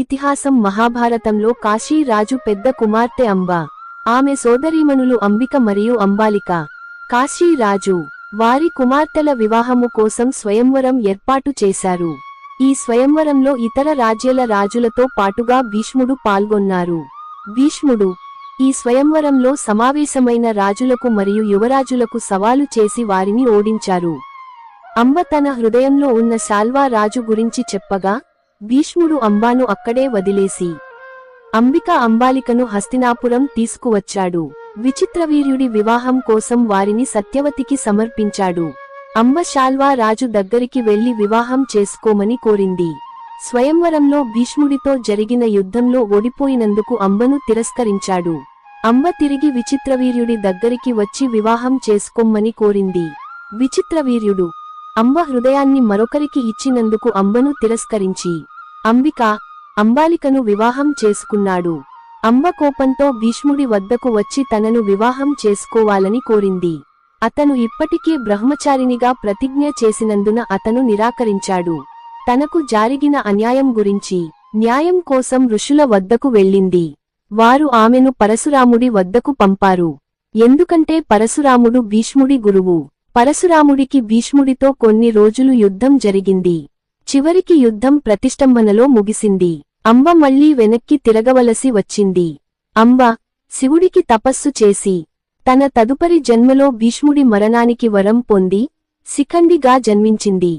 ఇతిహాసం మహాభారతంలో కాశీ రాజు పెద్ద కుమార్తె అంబ. ఆమె సోదరీమణులు అంబిక మరియు అంబాలిక. కాశీ రాజు వారి కుమార్తెల వివాహము కోసం స్వయంవరం ఏర్పాటు చేశారు. ఈ స్వయంవరంలో ఇతర రాజ్యాల రాజులతో పాటుగా భీష్ముడు పాల్గొన్నారు. భీష్ముడు ఈ స్వయంవరంలో సమావేశమైన రాజులకు మరియు యువరాజులకు సవాలు చేసి వారిని ఓడించారు. అంబ తన హృదయంలో ఉన్న శాల్వా రాజు గురించి చెప్పగా భీష్ముడు అంబాను అక్కడే వదిలేసి అంబిక అంబాలికను హస్తినాపురం తీసుకువచ్చాడు. విచిత్రవీర్యుడి వివాహం కోసం వారిని సత్యవతికి సమర్పించాడు. అంబ శాల్వా రాజు దగ్గరికి వెళ్ళి వివాహం చేసుకోమని కోరింది. స్వయంవరంలో భీష్ముడితో జరిగిన యుద్ధంలో ఓడిపోయినందుకు అంబను తిరస్కరించాడు. అంబ తిరిగి విచిత్రవీర్యుడి దగ్గరికి వచ్చి వివాహం చేసుకోమ్మని కోరింది. విచిత్రవీర్యుడు అంబ హృదయాన్ని మరొకరికి ఇచ్చినందుకు అంబను తిరస్కరించి అంబిక అంబాలికను వివాహం చేసుకున్నాడు. అంబ కోపంతో భీష్ముడి వద్దకు వచ్చి తనను వివాహం చేసుకోవాలని కోరింది. అతను ఇప్పటికే బ్రహ్మచారినిగా ప్రతిజ్ఞ చేసినందున అతను నిరాకరించాడు. తనకు జారిగిన అన్యాయం గురించి న్యాయం కోసం ఋషుల వద్దకు వెళ్ళింది. వారు ఆమెను పరశురాముడి వద్దకు పంపారు. ఎందుకంటే పరశురాముడు భీష్ముడి గురువు. పరశురాముడికి భీష్ముడితో కొన్ని రోజులు యుద్ధం జరిగింది. చివరికి యుద్ధం ప్రతిష్టంభనలో ముగిసింది. అంబ మళ్ళీ వెనక్కి తిరగవలసి వచ్చింది. అంబ శివుడికి తపస్సు చేసి తన తదుపరి జన్మలో భీష్ముడి మరణానికి వరం పొంది శిఖండిగా జన్మించింది.